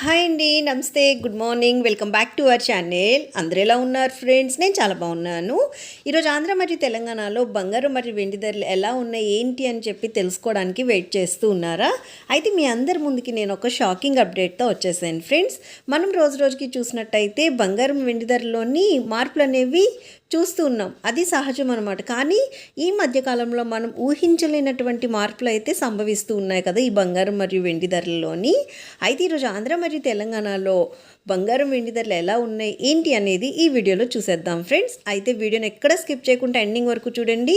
Hi అండి నమస్తే good morning welcome back to our channel. అందరూ ఎలా ఉన్నారు ఫ్రెండ్స్? నేను చాలా బాగున్నాను. ఈరోజు ఆంధ్ర మరియు తెలంగాణలో బంగారు మరియు వెండి ధరలు ఎలా ఉన్నాయి ఏంటి అని చెప్పి తెలుసుకోవడానికి వెయిట్ చేస్తూ ఉన్నారా? అయితే మీ అందరి ముందుకి నేను ఒక షాకింగ్ అప్డేట్తో వచ్చేసాను ఫ్రెండ్స్. మనం రోజు రోజుకి చూసినట్టయితే బంగారం వెండి ధరలోని మార్పులు అనేవి చూస్తూ ఉన్నాం. అది సహజం అనమాట కానీ ఈ మధ్యకాలంలో మనం ఊహించలేనటువంటి మార్పులు అయితే సంభవిస్తూ ఉన్నాయి కదా ఈ బంగారం మరియు వెండి ధరల్లోని. అయితే ఈరోజు ఆంధ్ర మరియు తెలంగాణలో బంగారం వెండి ధరలు ఎలా ఉన్నాయి ఏంటి అనేది ఈ వీడియోలో చూసేద్దాం ఫ్రెండ్స్. అయితే వీడియోని ఎక్కడ స్కిప్ చేయకుండా ఎండింగ్ వరకు చూడండి.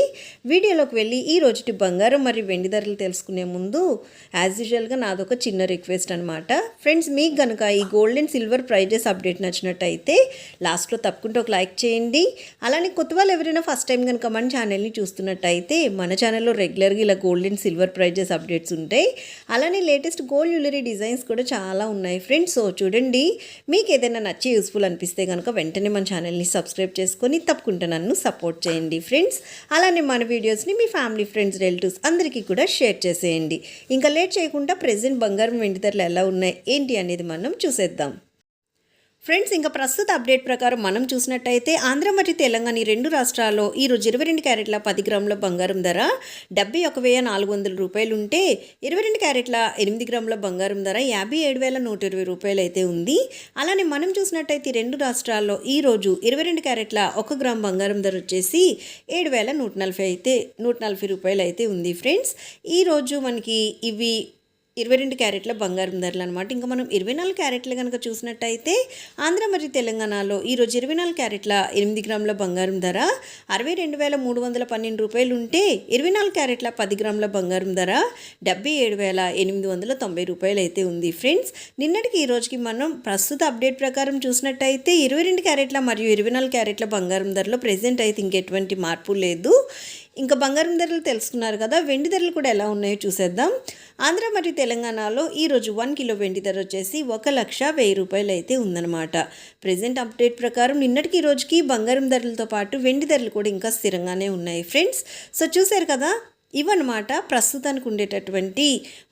వీడియోలోకి వెళ్ళి ఈ రోజుటి బంగారం మరియు వెండి ధరలు తెలుసుకునే ముందు యాజ్ యూజువల్గా నాదొక చిన్న రిక్వెస్ట్ అనమాట ఫ్రెండ్స్ మీకు కనుక ఈ gold and silver prices update నచ్చినట్టయితే లాస్ట్లో తప్పకుండా ఒక లైక్ చేయండి. అలానే కొత్త వాళ్ళు ఎవరైనా ఫస్ట్ టైం కనుక మన ఛానల్ని చూస్తున్నట్టయితే మన ఛానల్లో రెగ్యులర్గా ఇలా gold and silver prices updates ఉంటాయి. అలానే లేటెస్ట్ గోల్డ్ జ్యువెలరీ డిజైన్స్ కూడా చాలా ఉన్నాయి ఫ్రెండ్స్ సో చూడండి మీకు ఏదైనా నచ్చి యూస్ఫుల్ అనిపిస్తే కనుక వెంటనే మన ఛానల్ని సబ్స్క్రైబ్ చేసుకొని తప్పకుండా నన్ను సపోర్ట్ చేయండి ఫ్రెండ్స్ అలానే మన వీడియోస్ని మీ ఫ్యామిలీ ఫ్రెండ్స్ రిలేటివ్స్ అందరికీ కూడా షేర్ చేసేయండి. ఇంకా లేట్ చేయకుండా ప్రెజెంట్ బంగారం వెండి ధరలు ఎలా ఉన్నాయి ఏంటి అనేది మనం చూసేద్దాం. ఫ్రెండ్స్ ఇంకా ప్రస్తుత అప్డేట్ ప్రకారం మనం చూసినట్టయితే ఆంధ్ర మరియు తెలంగాణ ఈ రెండు రాష్ట్రాల్లో ఈరోజు ఇరవై రెండు క్యారెట్ల పది గ్రాముల బంగారం ధర డెబ్బై ఒక వెయ్యి నాలుగు వందల రూపాయలు ఉంటే ఇరవై రెండు క్యారెట్ల ఎనిమిది గ్రాముల బంగారం ధర యాభై ఏడు వేల నూట ఇరవై రూపాయలు అయితే ఉంది. అలానే మనం చూసినట్టయితే రెండు రాష్ట్రాల్లో ఈ రోజు ఇరవై రెండు క్యారెట్ల ఒక గ్రామ్ బంగారం ధర వచ్చేసి ఏడు వేల నూట నలభై అయితే నూట నలభై రూపాయలు అయితే ఉంది. ఫ్రెండ్స్ ఈరోజు మనకి ఇవి ఇరవై రెండు క్యారెట్ల బంగారం ధరలు అనమాట ఇంకా మనం ఇరవై నాలుగు క్యారెట్లు కనుక చూసినట్టయితే ఆంధ్ర మరియు తెలంగాణలో ఈరోజు ఇరవై నాలుగు క్యారెట్ల ఎనిమిది గ్రాముల బంగారం ధర అరవై రెండు వేల మూడు వందల పన్నెండు రూపాయలు ఉంటే ఇరవై నాలుగు క్యారెట్ల పది గ్రాముల బంగారం ధర డెబ్బై ఏడు వేల ఎనిమిది వందల తొంభై రూపాయలు అయితే ఉంది. ఫ్రెండ్స్ నిన్నటికి ఈ రోజుకి మనం ప్రస్తుత అప్డేట్ ప్రకారం చూసినట్టయితే ఇరవై రెండు క్యారెట్ల మరియు ఇరవై నాలుగు క్యారెట్ల బంగారం ధరలో ప్రెజెంట్ అయితే ఇంకెటువంటి మార్పు లేదు. ఇంకా బంగారం ధరలు తెలుసుకున్నారు కదా వెండి ధరలు కూడా ఎలా ఉన్నాయో చూసేద్దాం. ఆంధ్ర మరియు తెలంగాణలో ఈరోజు వన్ కిలో వెండి ధర వచ్చేసి ఒక లక్ష వెయ్యి రూపాయలు అయితే ఉందన్నమాట. ప్రజెంట్ అప్డేట్ ప్రకారం నిన్నటికి ఈ రోజుకి బంగారం ధరలతో పాటు వెండి ధరలు కూడా ఇంకా స్థిరంగానే ఉన్నాయి ఫ్రెండ్స్. సో చూశారు కదా ఇవన్నమాట ప్రస్తుతానికి ఉండేటటువంటి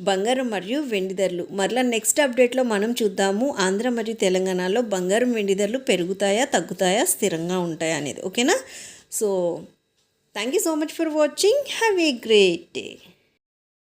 బంగారం మరియు వెండి ధరలు. మరలా నెక్స్ట్ అప్డేట్లో మనం చూద్దాము ఆంధ్ర మరియు తెలంగాణలో బంగారం వెండి ధరలు పెరుగుతాయా తగ్గుతాయా స్థిరంగా ఉంటాయా అనేది. ఓకేనా? So Thank you so much for watching. Have a great day.